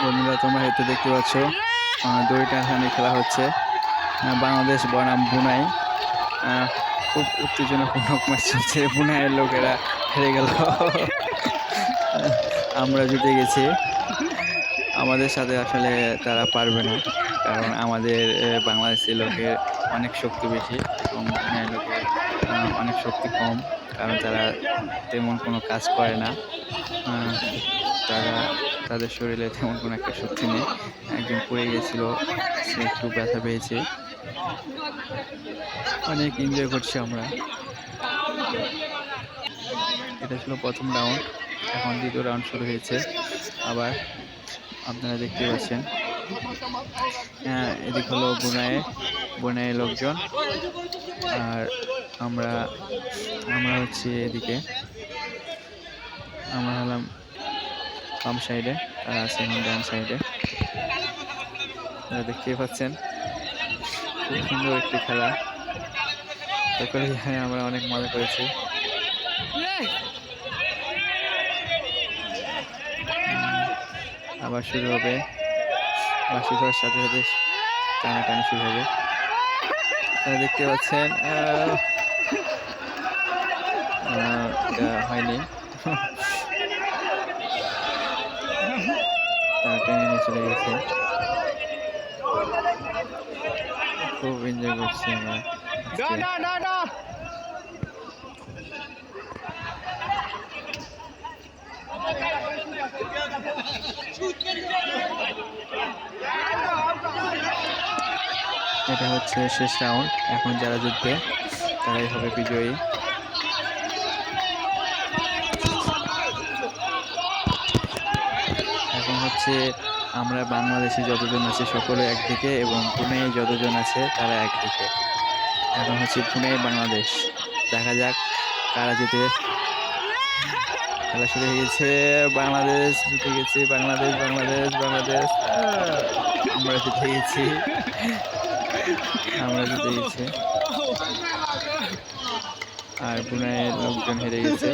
বন্ধুরা তোমরা হয়তো দেখতে পাচ্ছ আহ, দড়ি টানাটানি খেলা হচ্ছে। বাংলাদেশ বনাম বুনাই। খুব উত্তেজনাপূর্ণ ম্যাচ চলছে। বুনাইয়ের লোকেরা হেরে গেল। আমরা জিতে গেছি। আমাদের সাথে আসলে তারা পারবে না কারণ আমাদের বাংলাদেশের লোকের অনেক শক্তি বেশি এবং বুনাইয়ের লোকের অনেক শক্তি কম কারণ তারা তেমন কোনো কাজ করে না। তারা তাদের শরীরে তেমন কোনো একটা শক্তি নেই। একজন পড়ে গেছিল, সে একটু ব্যথা পেয়েছে। অনেক এনজয় করছি আমরা। এটা ছিল প্রথম রাউন্ড এখন দ্বিতীয় রাউন্ড শুরু হয়েছে। আবার আপনারা দেখতে পাচ্ছেন হ্যাঁ এদিক হলো বুনায়ে বুনায়ে লোকজন। আর আমরা আমরা হচ্ছে এদিকে, আমরা হলাম বাম সাইডে আর আছে এখন ডান সাইডে। দেখতেই পাচ্ছেন, খুব সুন্দর একটি খেলা। সকলে জানে আমরা অনেক মজা করেছি। আবার শুরু হবে। বাসি দেওয়ার সাথে সাথে টানাটানি শুরু হবে। দেখতে পাচ্ছেন হয়নি। তারা টেনে নিয়ে চলে গেছে। খুব এনজয় করছি আমরা এটা হচ্ছে শেষ রাউন্ড এখন যারা জিতবে তারাই হবে বিজয়ী এখন হচ্ছে আমরা বাংলাদেশি যতজন আছে সকলে একদিকে এবং পুনে যতজন আছে তারা একদিকে। এখন হচ্ছে পুনে বাংলাদেশ। দেখা যাক কারা জিতে। খেলা শুরু হয়ে গেছে, বাংলাদেশ জিতে গেছে, বাংলাদেশ বাংলাদেশ বাংলাদেশ। আমরা জিতে গেছি। আমরা জিতে গেছি। আর পুনের লোকজন হেরে গেছে।